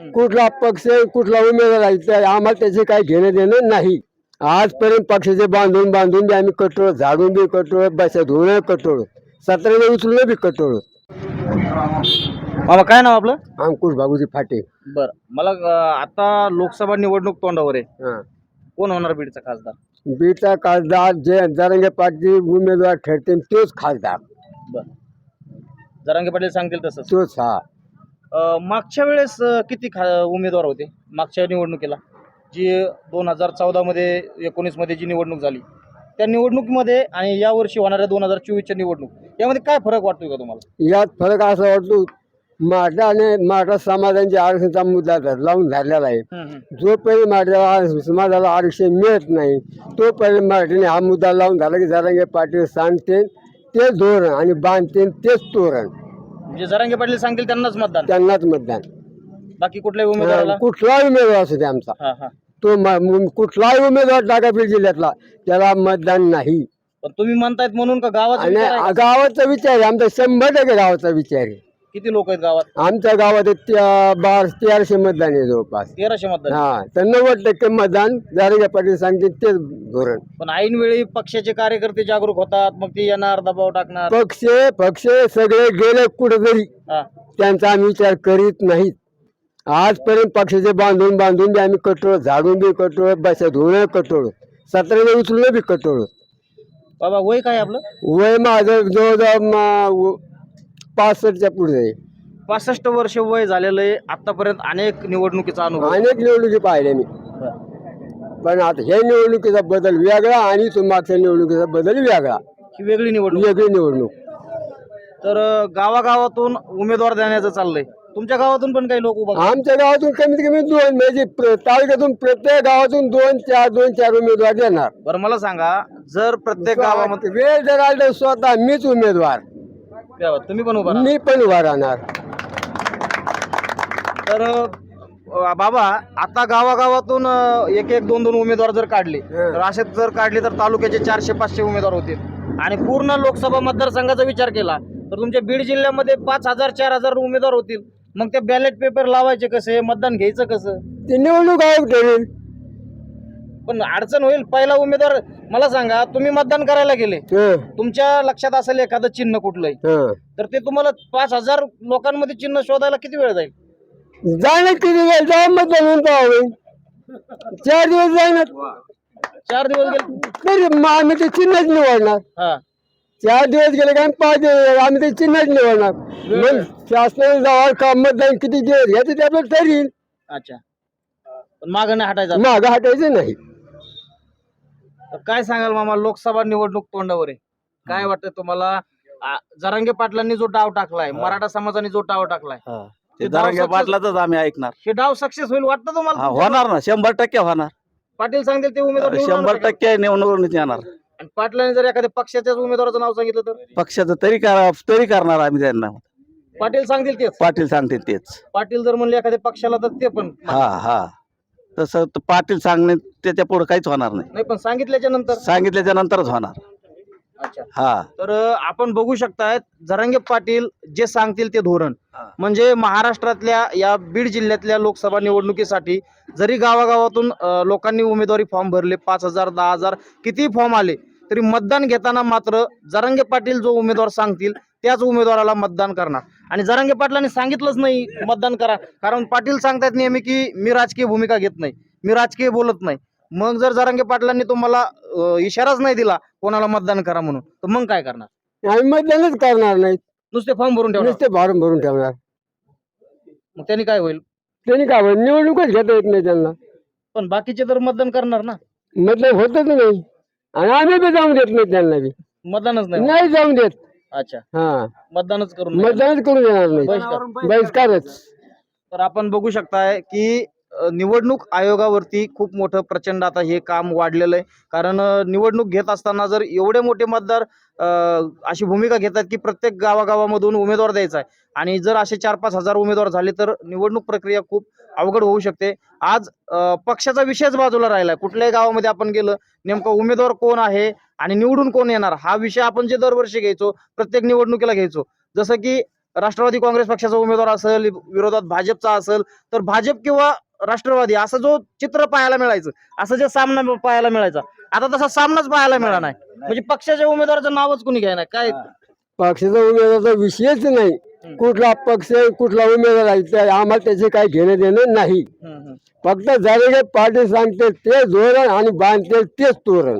कुठला पक्ष कुठला उमेदवार आहे ते आम्हाला त्याचे काही घेणं देणं नाही. आजपर्यंत पक्षाचे बांधून बांधून बी आम्ही कटोळ झाडून बी कटोळ बसा धुणं कटोळ सतराने उचलून बी कटोळ मामा काय नाव आपलं? अंकुश बाबूजी फाटे. बर. मला आता लोकसभा निवडणूक तोंडावर आहे. हा. कोण होणार बीडचा खासदार? बीडचा खासदार जे जरंगे पाटील उमेदवार ठरतील तोच खासदार. बर. जरांगे पाटील सांगतील तसंच. तोच हा. मागच्या वेळेस किती खा उमेदवार होते मागच्या निवडणुकीला? जी दोन हजार चौदामध्ये एकोणीसमध्ये जी निवडणूक झाली त्या निवडणुकीमध्ये आणि यावर्षी होणाऱ्या दोन हजार चोवीसच्या निवडणूक यामध्ये काय फरक वाटतोय का तुम्हाला? यात फरक असा वाटतो मराठा आणि मराठा समाजांच्या आरक्षणाचा मुद्दा लावून धरलेला आहे. जोपर्यंत मराठा समाजाला आरक्षण मिळत नाही तोपर्यंत मराठीने हा मुद्दा लावून झाला की जरांगे पाटील सांगते तेच धोरण आणि बांधते तेच तोरण. म्हणजे जरांगे पाटील सांगतील त्यांनाच मतदान. त्यांनाच मतदान. बाकी कुठल्याही उमेदवाराला? कुठलाही उमेदवार असू दे आमचा. हा हा. तो म- म- कुठलाही उमेदवार टाका बीड जिल्ह्यातला त्याला मतदान नाही. पण तुम्ही म्हणतायत म्हणून का गावाचा आणि विचार आहे? का? गावाचा विचार आहे आमचा शंभर टक्के गावाचा विचार आहे. किती लोक आहेत गावात? आमच्या गावात एक त्या- बार तेराशे मतदान आहे जवळपास. तेराशे मतदान. हा तर नव्वद टक्के मतदान जारगे पाटील सांगते तेच धोरण. पण ऐन वेळी पक्षाचे कार्यकर्ते जागरूक होतात मग ते येणार दबाव टाकणार. पक्ष पक्ष सगळे गेले कुठेतरी. हा. त्यांचा आम्ही विचार करीत नाहीत. आजपर्यंत पक्षाचे बांधून बांधून बी आम्ही कटोळ झाडून बी कटोळ बसा धुणं कटोळ सतराने उचलून बी कटोळ बाबा वय काय आपलं? वय माझं जवळजवळ म- व- पासष्टच्या पुढे आहे. पासष्ट वर्ष वय झालेलं आहे. आतापर्यंत अनेक निवडणुकीचा अनुभव अनेक निवडणुकी पाहिल्या मी. पण आता हे निवडणुकीचा बदल वेगळा आणि तो मागच्या निवडणुकीचा बदल वेगळा. ही वेगळी निवडणूक. वेगळी निवडणूक. तर अं, गावागावातून उमेदवार देण्याचं चाललंय. तुमच्या गावातून पण काही लोक उभा आमच्या गावातून कमीत कमी दोन म्हणजे प्र- तालुक्यातून प्रत्येक गावातून दोन चार दोन चार उमेदवार देणार. बरं मला सांगा जर प्रत्येक गावामध्ये वेळ जर आला तर स्वतः मीच उमेदवार. तुम्ही पण उभा राहा. मी पण उभा राहणार. तर अं, बाबा आता गावागावातून अं, एक एक दोन दोन उमेदवार जर काढले हं. तर असे जर काढले तर तालुक्याचे चारशे पाचशे उमेदवार होतील. आणि पूर्ण लोकसभा मतदारसंघाचा विचार केला तर तुमच्या बीड जिल्ह्यामध्ये पाच हजार चार हजार उमेदवार होतील. मग ते बॅलेट पेपर लावायचे कसे? मतदान घ्यायचं कसं? ते निवडणूक आयोग ठरेल पण अडचण होईल पहिला उमेदवार मला सांगा तुम्ही मतदान करायला गेले. तुमच्या लक्षात असेल एखादं चिन्ह कुठलंही हं. तर ते तुम्हाला पाच हजार लोकांमध्ये चिन्ह शोधायला किती वेळ जाईल? जाणार किती वेळ? जा मतदान होईल चार दिवस जाणार चार दिवस गेले. तरी मग आम्ही ते चिन्हच निवडणार. हा. चार दिवस गेले काय पाच दिवस आम्ही ते चिन्हच निवडणार. मग शासनाने जावा का मतदान किती दिवस घ्यायचं ते ठरील अच्छा. पण मागं नाही हटायचं. मागं हटायचं नाही. काय सांगाल मामा? लोकसभा निवडणूक तोंडावर आहे. काय वाटतं तुम्हाला? आ, जरांगे पाटलांनी जो डाव टाकलाय मराठा समाजाने जो डाव टाकलाय ते आम्ही ऐकणार. हे डाव सक्सेस होईल वाटतं हा तुम्हाला होणार ना. शंभर टक्के होणार. पाटील सांगतील ते उमेदवार निवडून शंभर आणणार का? टक्के निवडणूक येणार. आणि पाटलांनी जर एखाद्या पक्षाच्याच उमेदवाराचं नाव सांगितलं तर? पक्षाचं तरी करा तरी करणार आम्ही त्यांना. पाटील सांगतील तेच. पाटील सांगते तेच. पाटील जर म्हणले एखाद्या पक्षाला तर ते पण हा हा. तसं तर पाटील सांगणे त्याच्या पुढे काहीच होणार नाही. नाही पण सांगितल्याच्या नंतर? सांगितल्याच्या नंतरच होणार. अच्छा. हा. तर अ, आपण बघू शकताय जरांगे पाटील जे सांगतील ते धोरण. हा. म्हणजे महाराष्ट्रातल्या या बीड जिल्ह्यातल्या लोकसभा निवडणुकीसाठी जरी गावागावातून अ, लोकांनी उमेदवारी फॉर्म भरले पाच हजार दहा हजार किती फॉर्म आले तरी मतदान घेताना मात्र जरांगे पाटील जो उमेदवार सांगतील त्याच उमेदवाराला मतदान करणार. आणि जरांगे पाटलांनी सांगितलंच नाही मतदान करा. कारण पाटील सांगतायत नेहमी की मी राजकीय भूमिका घेत नाही. मी राजकीय बोलत नाही. मग जर जरांगे पाटलांनी तुम्हाला इशाराच नाही दिला कोणाला मतदान करा म्हणून तर मग काय करणार? आम्ही मतदानच करणार नाही. नुसते फॉर्म भरून ठेवणार? नुसते फार्म भरून ठेवणार. मग त्यांनी काय होईल? त्यांनी काय होईल? निवडणूकच घेता येत नाही त्यांना. पण बाकीचे तर मतदान करणार ना? मतलब होतच नाही. आणि आम्ही बी जाऊन देत नाही त्यांना बी. मतदानच नाही नाही जाऊन देत. अच्छा हा मतदानच करून. मतदानच करून देणार नाही बहिष्कार. बहिष्कारच तर आपण बघू शकताय की निवडणूक आयोगावरती खूप मोठं प्रचंड आता हे काम वाढलेलं आहे. कारण निवडणूक घेत असताना जर एवढे मोठे मतदार अशी भूमिका घेतात की प्रत्येक गावागावामधून उमेदवार द्यायचा आहे. आणि जर असे चार पाच हजार उमेदवार झाले तर निवडणूक प्रक्रिया खूप अवघड होऊ शकते. आज पक्षाचा विषयच बाजूला राहिला आहे कुठल्याही गावामध्ये आपण गेलं नेमकं उमेदवार कोण आहे आणि निवडून कोण येणार? हा विषय आपण जे दरवर्षी घ्यायचो प्रत्येक निवडणुकीला घ्यायचो. जसं की राष्ट्रवादी काँग्रेस पक्षाचा उमेदवार असेल विरोधात भाजपचा असेल तर भाजप किंवा राष्ट्रवादी असं जो चित्र पाहायला मिळायचं असं जे सामना पाहायला मिळायचा आता तसा सामनाच पाहायला मिळाला नाही. म्हणजे पक्षाच्या उमेदवाराचं नावच कुणी घ्यायना काय? पक्षाचा उमेदवाराचा विषयच नाही. कुठला पक्ष कुठला उमेदवार आहे आम्हाला त्याचे काही घेणं देणं नाही. फक्त जरी पार्टी सांगते ते धोरण आणि बांधते तेच तोरण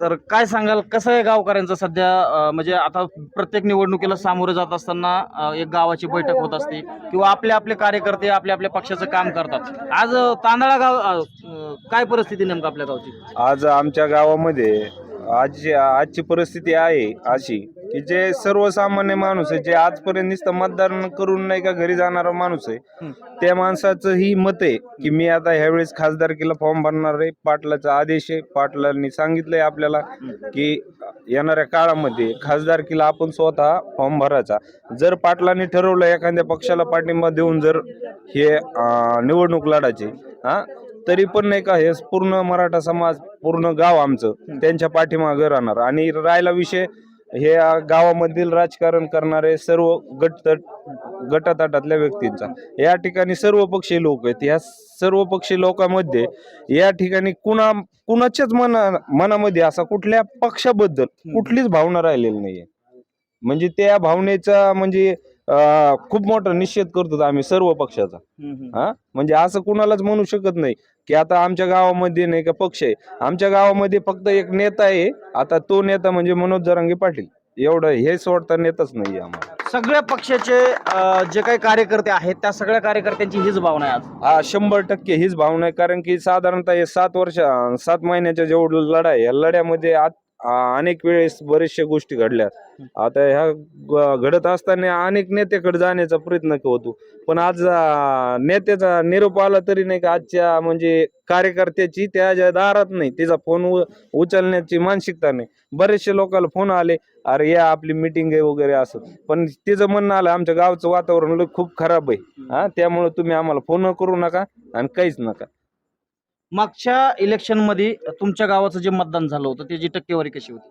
तर काय सांगाल कसं आहे गावकऱ्यांचं सध्या? म्हणजे आता प्रत्येक निवडणुकीला सामोरे जात असताना एक गावाची बैठक होत असते किंवा आपले आपले कार्यकर्ते आपल्या आपल्या पक्षाचं काम करतात. आज तांदळा गाव काय परिस्थिती नेमकं आपल्या गावची? आज आमच्या गावामध्ये आजची आजची परिस्थिती आहे अशी की जे सर्वसामान्य माणूस आहे जे आजपर्यंत नुसतं मतदान करून नाही का घरी जाणारा माणूस आहे. त्या माणसाचं ही मत आहे की मी आता ह्यावेळेस खासदारकीला फॉर्म भरणार आहे. पाटलाचा आदेश आहे. पाटलांनी सांगितलंय आपल्याला की येणाऱ्या काळामध्ये खासदारकीला आपण स्वतः फॉर्म भरायचा. जर पाटलांनी ठरवलं एखाद्या पक्षाला पाठिंबा देऊन जर हे निवडणूक लढायची हा तरी पण नाही का हे पूर्ण मराठा समाज पूर्ण गाव आमचं त्यांच्या पाठीमागं राहणार. आणि राहिला विषय हे गावामधील राजकारण करणारे सर्व गटतट गटातटातल्या व्यक्तींचा. या ठिकाणी सर्व पक्षी लोक आहेत. या सर्व पक्षी लोकांमध्ये या ठिकाणी कुणा कुणाच्याच मना मनामध्ये असा कुठल्या पक्षाबद्दल कुठलीच भावना राहिलेली नाहीये. म्हणजे त्या भावनेचा म्हणजे खूप मोठा निषेध करतो आम्ही सर्व पक्षाचा. हा? म्हणजे असं कुणालाच म्हणू शकत नाही की आता आमच्या गावामध्ये नाही का पक्ष आहे. आमच्या गावामध्ये फक्त एक नेता आहे. आता तो नेता म्हणजे मनोज जरांगे पाटील. एवढं हे सोडता नेताच नाही आम्हाला. सगळ्या पक्षाचे जे काही कार्यकर्ते आहेत त्या सगळ्या कार्यकर्त्यांची हीच भावना आहे आज. हा शंभर टक्के हीच भावना आहे. कारण की साधारणतः हे सात वर्ष सात महिन्याच्या जेवढं लढाई या लढ्यामध्ये अं, अनेक वेळेस बरेचशा गोष्टी घडल्या आता ह्या घडत असताना अनेक नेत्याकडे जाण्याचा प्रयत्न होतो. पण आज नेत्याचा निरोप आला तरी नाही का आजच्या म्हणजे कार्यकर्त्याची त्याच्या दारात नाही तिचा फोन उचलण्याची मानसिकता नाही. बरेचसे लोकांना फोन आले अरे या आपली मिटिंग आहे वगैरे असं. पण तिचं म्हणणं आलं आमच्या गावचं वातावरण खूप खराब आहे. हा त्यामुळे तुम्ही आम्हाला फोन करू नका आणि काहीच नका. मागच्या इलेक्शनमध्ये तुमच्या गावाचं जे मतदान झालं होतं त्याची टक्केवारी कशी होती?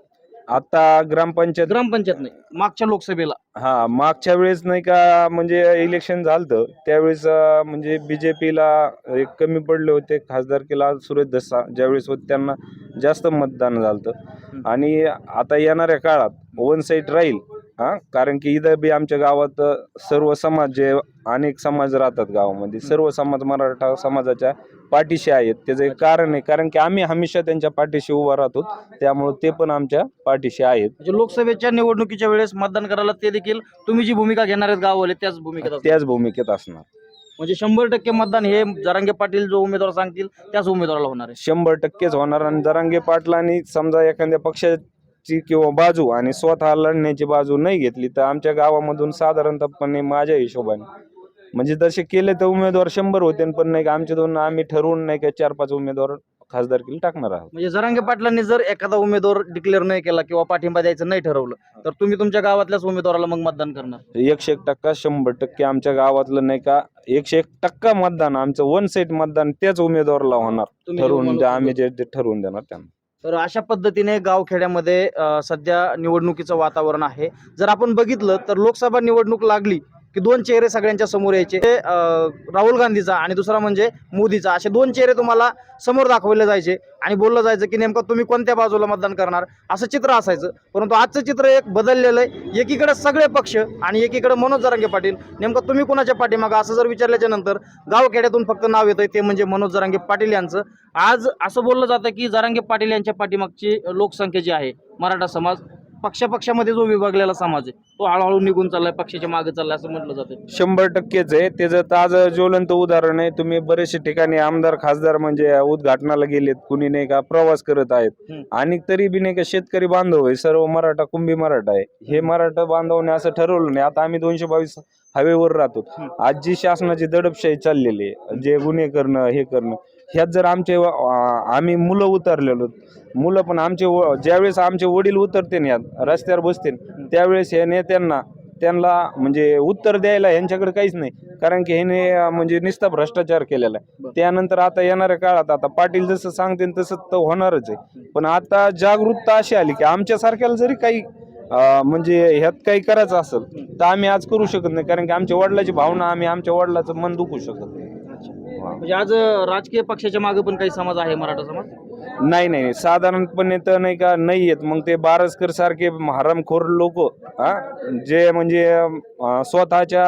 आता ग्रामपंचायत ग्रामपंचायत नाही मागच्या लोकसभेला. हा मागच्या वेळेस नाही का म्हणजे इलेक्शन झालं त्यावेळेस अं, म्हणजे बीजेपीला एक कमी पडले होते. खासदारकीला सुरेश दसा ज्यावेळेस होते त्यांना जास्त मतदान झालं आणि आता येणाऱ्या काळात वन साईड राहील. हा? कारण की इथं बी आमच्या गावात सर्व समाज जे अनेक समाज राहतात गावामध्ये सर्व समाज मराठा समाजाच्या पाठीशी आहेत. त्याचं एक कारण आहे. कारण की आम्ही हमेशा त्यांच्या पाठीशी उभा राहतो. त्यामुळे ते पण आमच्या पाठीशी आहेत. म्हणजे लोकसभेच्या निवडणुकीच्या वेळेस मतदान करायला ते देखील तुम्ही जी भूमिका घेणार आहेत गाववाले त्याच भूमिकेत. त्याच भूमिकेत असणार. म्हणजे शंभर टक्के मतदान हे जरांगे पाटील जो उमेदवार सांगतील त्याच उमेदवाराला होणार आहे. शंभर टक्केच होणार. आणि दरांगे पाटलांनी समजा एखाद्या पक्षाची किंवा बाजू आणि स्वतः लढण्याची बाजू नाही घेतली तर आमच्या गावामधून साधारणतःपणे माझ्या हिशोबाने म्हणजे तसे केले तर उमेदवार शंभर होते पण नाही का आमचे दोन आम्ही ठरवून नाही का चार पाच उमेदवार खासदारकीला टाकणार आहोत. म्हणजे जरांगे पाटलांनी जर एखादा उमेदवार डिक्लेअर नाही केला किंवा पाठिंबा द्यायचं नाही ठरवलं तर तुम्ही तुमच्या गावातल्याच उमेदवाराला मग मतदान करणार? एकशे एक टक्का शंभर टक्के आमच्या गावातलं नाही का एकशे एक टक्का मतदान आमचं वन साईड मतदान त्याच उमेदवाराला होणार तुम्ही ठरवून आम्ही जे जे ठरवून देणार त्यांना. तर अशा पद्धतीने गावखेड्यामध्ये सध्या निवडणुकीचं वातावरण आहे. जर आपण बघितलं तर लोकसभा निवडणूक लागली की दोन चेहरे सगळ्यांच्या समोर यायचे. ते, राहुल गांधीचा आणि दुसरा म्हणजे मोदीचा. असे दोन चेहरे तुम्हाला समोर दाखवले जायचे आणि बोललं जायचं की नेमकं तुम्ही कोणत्या बाजूला मतदान करणार? असं चित्र असायचं. परंतु आजचं चित्र एक बदललेलं आहे. एकीकडे सगळे पक्ष आणि एकीकडे मनोज जरांगे पाटील. नेमकं तुम्ही कोणाच्या पाठीमागं? असं जर विचारल्याच्या नंतर गावखेड्यातून फक्त नाव येतं ते म्हणजे मनोज जरांगे पाटील यांचं. आज असं बोललं जातं की जरांगे पाटील यांच्या पाठीमागची लोकसंख्या जी आहे मराठा समाज पक्षापक्षामध्ये जो विभागलेला समाज आहे तो हळूहळू निघून चाललाय पक्षाच्या मागे चाललाय असं म्हटलं जातं शंभर टक्केच आहे. त्याचं ताजं ज्वलंत उदाहरण आहे. तुम्ही बरेचसे ठिकाणी आमदार खासदार म्हणजे उद्घाटनाला गेलेत. कुणी नाही का प्रवास करत आहेत. आणि तरी बी नाही का शेतकरी बांधव आहे. सर्व मराठा कुंभी मराठा आहे. हे मराठा बांधवने असं ठरवलं नाही. आता आम्ही दोनशे बावीस हवेवर राहतो. आज जी शासनाची दडपशाही चाललेली आहे. जे गुन्हे करणं हे करणं ह्यात जर आमचे आम्ही मुलं उतरलेलो मुलं पण आमचे व- ज्यावेळेस आमचे वडील उतरते ना यात रस्त्यावर बसते त्यावेळेस हे नेत्यांना त्यांना म्हणजे उत्तर द्यायला यांच्याकडे काहीच नाही. कारण की ह्याने म्हणजे नुसता भ्रष्टाचार केलेला आहे. त्यानंतर आता येणाऱ्या काळात आता पाटील जसं सांगतील तसं तर होणारच आहे. पण आता जागरूकता अशी आली की आमच्यासारख्याला जरी काही म्हणजे ह्यात काही करायचं असेल तर आम्ही आज करू शकत नाही कारण की आमच्या वडिलाची भावना आम्ही आमच्या वडिलाचं मन दुखू शकत नाही. म्हणजे आज राजकीय पक्षाच्या मागे पण काही समाज आहे मराठा समाज? नाही नाही साधारणपणे तर नाही का नाही येत मग ते बारसकर सारखे हरामखोर लोक जे म्हणजे अं, स्वतःच्या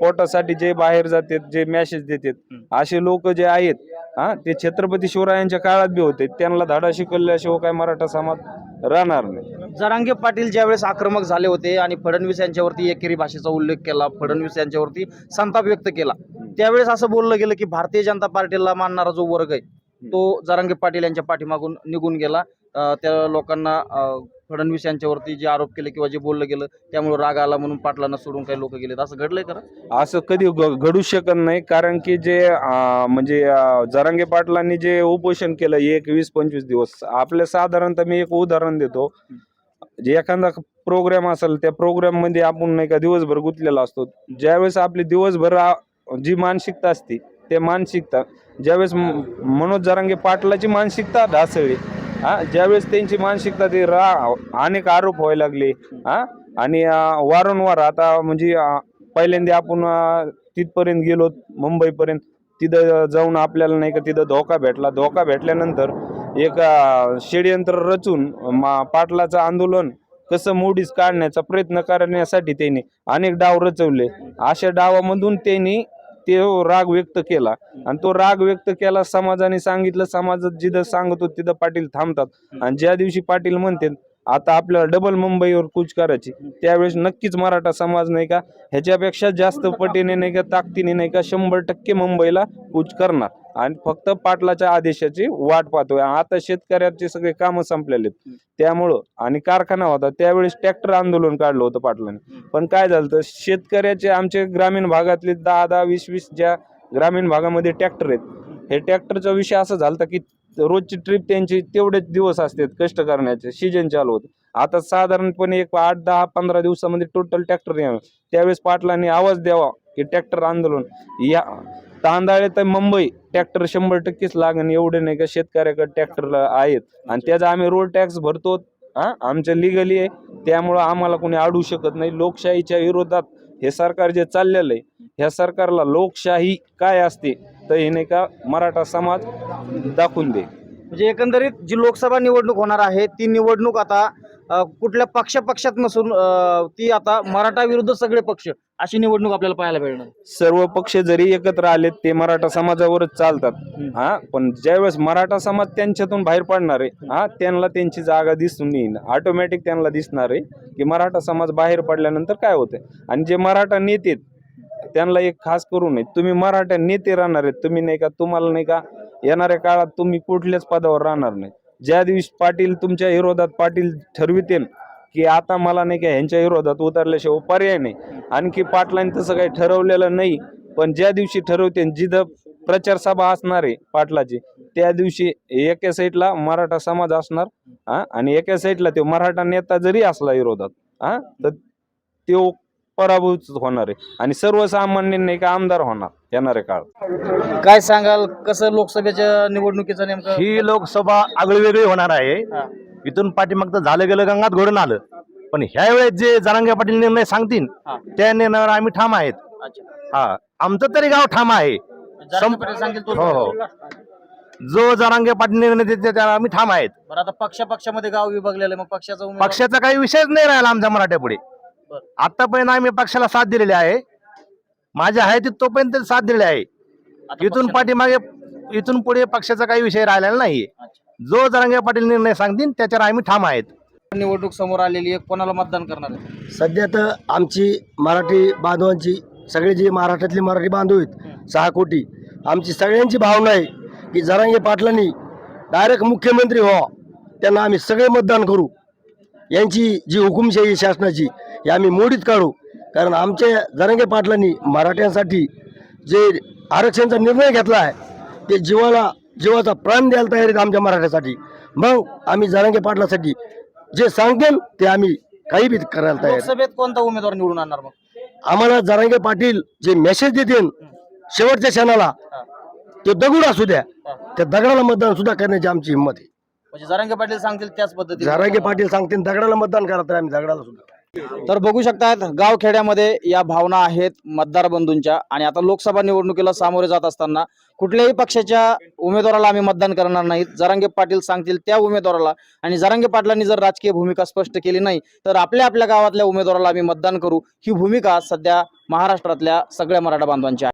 पोटासाठी जे बाहेर जातात जे मॅसेज देतात असे लोक जे आहेत हा ते छत्रपती शिवरायांच्या काळात बी होते. त्यांना धडा शिकवल्याशिवाय काय मराठा समाज राहणार नाही. जरांगे पाटील ज्यावेळेस आक्रमक झाले होते आणि फडणवीस यांच्यावरती एकेरी भाषेचा उल्लेख केला फडणवीस यांच्यावरती संताप व्यक्त केला त्यावेळेस असं बोललं गेलं की भारतीय जनता पार्टीला मानणारा जो वर्ग आहे तो जरांगे पाटील यांच्या पाठीमागून निघून गेला. त्या लोकांना फडणवीस यांच्यावरती जे आरोप केले किंवा जे बोललं गेलं त्यामुळे राग आला म्हणून पाटलांना सोडून काही लोक गेलेत. असं घडलंय का असं कधी घ- घडू शकत नाही कारण की जे म्हणजे जरांगे पाटलांनी जे उपोषण केलं एक वीस पंचवीस दिवस आपल्या साधारणतः मी एक उदाहरण देतो. जे एखादा प्रोग्राम असेल त्या प्रोग्राममध्ये आपण नाही का दिवसभर गुंतलेला असतो. ज्यावेळेस आपली दिवसभर जी मानसिकता असते ते मानसिकता ज्यावेळेस मनोज जरांगे पाटलाची मानसिकता ढासळली हा ज्यावेळेस त्यांची मानसिकता ते रा अनेक आरोप व्हायला लागले हा आणि वारंवार आता म्हणजे पहिल्यांदा आपण तिथपर्यंत गेलो मुंबईपर्यंत तिथं जाऊन आपल्याला नाही का तिथं धोका भेटला. धोका भेटल्यानंतर एक षडयंत्र रचून मा- पाटलाचं आंदोलन कसं मोडीस काढण्याचा प्रयत्न करण्यासाठी त्यांनी अनेक डाव रचवले. अशा डावामधून त्यांनी ते राग व्यक्त केला. आणि तो राग व्यक्त केला समाजाने सांगितलं समाजात जिथं सांगतो तिथं पाटील थांबतात. आणि ज्या दिवशी पाटील म्हणते आता आपल्याला डबल मुंबईवर कूच करायची. त्यावेळेस नक्कीच मराठा समाज नाही का ह्याच्यापेक्षा जास्त पटीने नाही का ताकदीने नाही का शंभर टक्के मुंबईला कूच करणार. आणि फक्त पाटलाच्या आदेशाची वाट पाहतोय. आता शेतकऱ्याचे सगळे कामं संपलेले आहेत त्यामुळं आणि कारखाना होता त्यावेळेस ट्रॅक्टर आंदोलन काढलं होतं पाटलाने. पण काय झालं तर शेतकऱ्याचे आमचे ग्रामीण भागातले दहा दहा वीस वीस ज्या ग्रामीण भागामध्ये ट्रॅक्टर आहेत हे ट्रॅक्टरचा विषय असा झाला की रोजची ट्रिप त्यांची तेवढेच दिवस असतात कष्ट करण्याचे. सीजन चालू होतं. आता साधारणपणे एक आठ दहा पंधरा दिवसामध्ये टोटल ट्रॅक्टर यावं त्यावेळेस पाटलांनी आवाज द्यावा की ट्रॅक्टर आंदोलन. या तांदाळे तर मुंबई ट्रॅक्टर शंभर टक्केच लागण एवढे नाही का शेतकऱ्याकडे ट्रॅक्टर आहेत. आणि त्याचा आम्ही रोड टॅक्स भरतो. हा आमच्या लिगली आहे. त्यामुळं आम्हाला कोणी अडू शकत नाही. लोकशाहीच्या विरोधात हे सरकार जे चाललेलं आहे ह्या सरकारला लोकशाही काय असते? तर हे नाही का मराठा समाज दाखवून दे. म्हणजे एकंदरीत जी लोकसभा निवडणूक होणार आहे ती निवडणूक आता अ, कुठल्या पक्षापक्षात नसून अ, ती आता मराठा विरुद्ध सगळे पक्ष अशी निवडणूक आपल्याला पाहायला मिळणार. सर्व पक्ष जरी एकत्र आले ते मराठा समाजावरच चालतात. हा पण ज्यावेळेस मराठा समाज त्यांच्यातून बाहेर पडणार आहे हा त्यांना त्यांची जागा दिसून येईन. ऑटोमॅटिक त्यांना दिसणार आहे की मराठा समाज बाहेर पडल्यानंतर काय होतंय? आणि जे मराठा नेते आहेत, त्यांना एक खास करू नये तुम्ही मराठा नेते राहणार आहेत तुम्ही नाही का तुम्हाला नाही का येणाऱ्या काळात तुम्ही कुठल्याच पदावर राहणार नाही. ज्या दिवशी पाटील तुमच्या विरोधात पाटील ठरवितेन की आता मला नाही का ह्यांच्या विरोधात उतरल्याशिवाय पर्याय नाही. आणखी पाटलांनी तसं काही ठरवलेलं नाही पण ज्या दिवशी ठरवते जिथं प्रचार सभा असणार आहे पाटलाची त्या दिवशी एका साईडला मराठा समाज असणार हा आणि एका साईडला तो मराठा नेता जरी असला विरोधात हा तर तो पराभूत होणार आहे. आणि सर्वसामान्य नाही का आमदार होणार येणाऱ्या काळात काय सांगाल कसं लोकसभेच्या निवडणुकीचं नेमकं? ही लोकसभा आगळी वेगळी होणार आहे. इथून पाठीमागचं झालं गेलं गंगात घोडून आलं पण ह्या वेळेस जे जरांगे पाटील निर्णय सांगतील हा. त्या निर्णयावर आम्ही ठाम आहेत. हा आमचं तरी गाव ठाम आहे. हो, हो. जो जरांगे पाटील निर्णय देते त्याला आम्ही ठाम आहेत. बरं आता पक्ष पक्षामध्ये गाव विभागलेलं आहे, मग पक्षाचा उमेदवार पक्षाचा काही विषयच नाही राहिला आमच्या मराठ्यापुढे. बरं. आतापर्यंत आम्ही पक्षाला साथ दिलेली आहे. माझ्या आहे ती तोपर्यंत साथ दिलेली आहे. इथून पाठीमागे इथून पुढे पक्षाचा काही विषय राहिलेला नाहीये. अच्छा. जो जरांगे पाटील निर्णय सांगतील त्याच्यावर आम्ही ठाम आहेत. निवडणूक समोर आलेली आहे कोणाला मतदान करणार आहे? सध्या तर आमची मराठी बांधवांची सगळे जे महाराष्ट्रातले मराठी बांधव आहेत सहा कोटी आमची सगळ्यांची भावना आहे की जरांगे पाटलांनी डायरेक्ट मुख्यमंत्री व्हा त्यांना आम्ही सगळे मतदान करू. यांची जी हुकुमशाही शासनाची ही आम्ही मोडीत काढू. कारण आमच्या जरांगे पाटलांनी मराठ्यांसाठी जे आरक्षणाचा निर्णय घेतला आहे ते जीवाला जीवाचा प्राण द्यायला तयार आहेत आमच्या मराठ्यासाठी. मग आम्ही जरांगे पाटलासाठी जे सांगतील ते आम्ही काही बी करायला तयार. लोकसभेत कोणता उमेदवार निवडून आणणार मग? आम्हाला जरांगे पाटील जे मेसेज देतील शेवटच्या क्षणाला ते दगड असू द्या. त्या दगडाला मतदान सुद्धा करण्याची आमची हिंमत आहे. म्हणजे जरांगे पाटील सांगतील त्याच पद्धतीने. झरांगे पाटील सांगतील दगडाला मतदान करा तर आम्ही दगडाला सुद्धा. तर बघू शकतात गाव खेड्यामध्ये या भावना आहेत मतदार बंधूंच्या. आणि आता लोकसभा निवडणुकीला सामोरे जात असताना कुठल्याही पक्षाच्या उमेदवाराला आम्ही मतदान करणार नाहीत जरांगे पाटील सांगतील त्या उमेदवाराला. आणि जरांगे पाटलांनी जर राजकीय भूमिका स्पष्ट केली नाही तर आपल्या आपल्या गावातल्या उमेदवाराला आम्ही मतदान करू. ही भूमिका सध्या महाराष्ट्रातल्या सगळ्या मराठा बांधवांची आहे.